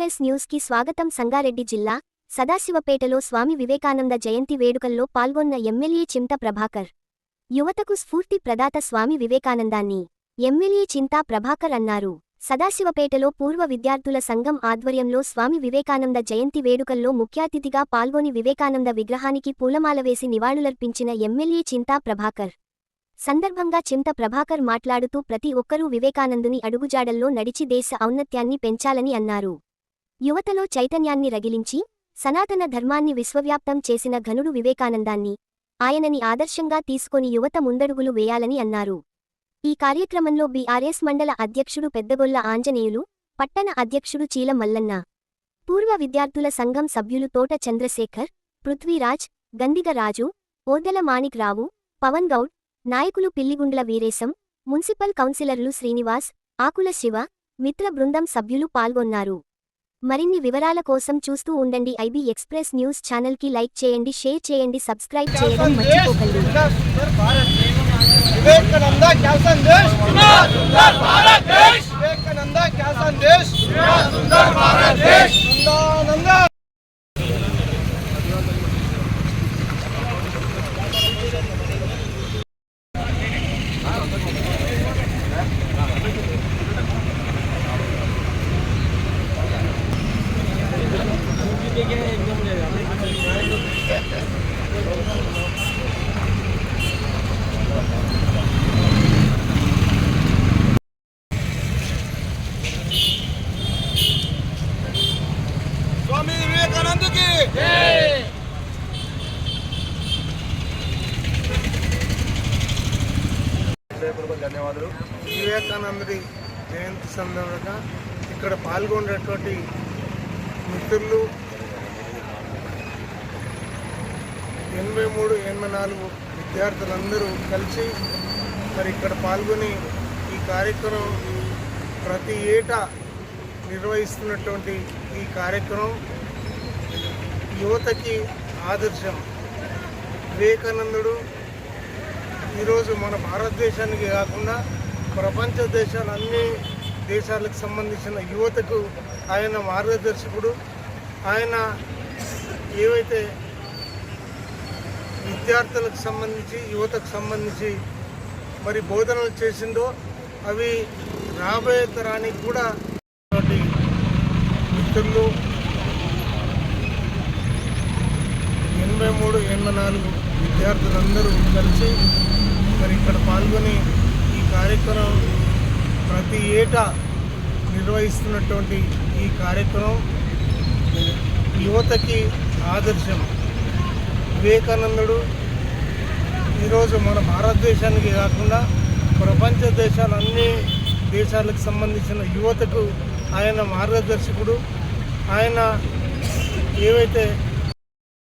Plus న్యూస్కి స్వాగతం సంగారెడ్డి జిల్లా సదాశివపేటలో స్వామి వివేకానంద జయంతి వేడుకల్లో పాల్గొన్న ఎమ్మెల్యే చింత ప్రభాకర్. యువతకు స్ఫూర్తి ప్రదాత స్వామి వివేకానందాన్ని. ఎమ్మెల్యే చింతా ప్రభాకర్ అన్నారు. సదాశివపేటలో పూర్వ విద్యార్థుల సంఘం ఆధ్వర్యంలో స్వామి వివేకానంద జయంతి వేడుకల్లో ముఖ్యాతిథిగా పాల్గొని వివేకానంద విగ్రహానికి పూలమాల వేసి నివాళులర్పించిన ఎమ్మెల్యే చింతా ప్రభాకర్. సందర్భంగా చింత ప్రభాకర్ మాట్లాడుతూ ప్రతి ఒక్కరూ వివేకానందుని అడుగుజాడల్లో నడిచి దేశ ఔన్నత్యాన్ని పెంచాలని అన్నారు. యువతలో చైతన్యాన్ని రగిలించి సనాతన ధర్మాన్ని విశ్వవ్యాప్తం చేసిన ఘనుడు వివేకానందాన్ని ఆయనని ఆదర్శంగా తీసుకొని యువత ముందడుగులు వేయాలని అన్నారు. ఈ కార్యక్రమంలో బీఆర్ఎస్ మండల అధ్యక్షుడు పెద్దగొల్ల ఆంజనేయులు పట్టణ అధ్యక్షుడు చీల మల్లన్న పూర్వ విద్యార్థుల సంఘం సభ్యులు తోట చంద్రశేఖర్ పృథ్వీరాజ్ గందిగ రాజు ఓదెల మాణిక్రావు పవన్ గౌడ్ నాయకులు పిల్లిగుండ్ల వీరేశం మున్సిపల్ కౌన్సిలర్లు శ్రీనివాస్ ఆకుల శివ మిత్ర బృందం సభ్యులు పాల్గొన్నారు. మరిన్ని వివరాల కోసం చూస్తూ ఉండండి ఐబీ ఎక్స్ప్రెస్ న్యూస్ ఛానల్కి లైక్ చేయండి షేర్ చేయండి సబ్స్క్రైబ్ చేయడం మర్చిపోకండి. స్వామి వివేకానందకి! ధన్యవాదాలు. వివేకానందుడి జయంతి సందర్భంగా ఇక్కడ పాల్గొన్నటువంటి మిత్రులు ఎనభై మూడు ఎనభై నాలుగు విద్యార్థులందరూ కలిసి మరి ఇక్కడ పాల్గొని ఈ కార్యక్రమం ప్రతి ఏటా నిర్వహిస్తున్నటువంటి ఈ కార్యక్రమం యువతకి ఆదర్శం. వివేకానందుడు ఈరోజు మన భారతదేశానికి కాకుండా ప్రపంచ దేశాలు అన్ని దేశాలకు సంబంధించిన యువతకు ఆయన మార్గదర్శకుడు. ఆయన ఏవైతే విద్యార్థులకు సంబంధించి యువతకు సంబంధించి మరి బోధనలు చేసిందో అవి రాబోయే తరానికి కూడా మిత్రులు ఎనభై మూడు ఎనభై నాలుగు విద్యార్థులందరూ కలిసి మరి ఇక్కడ పాల్గొని ఈ కార్యక్రమం ప్రతి ఏటా నిర్వహిస్తున్నటువంటి ఈ కార్యక్రమం యువతకి ఆదర్శం. వివేకానందుడు. ఈరోజు మన భారతదేశానికి కాకుండా ప్రపంచ దేశాలు అన్ని దేశాలకు సంబంధించిన యువతకు ఆయన మార్గదర్శకుడు. ఆయన ఏవైతే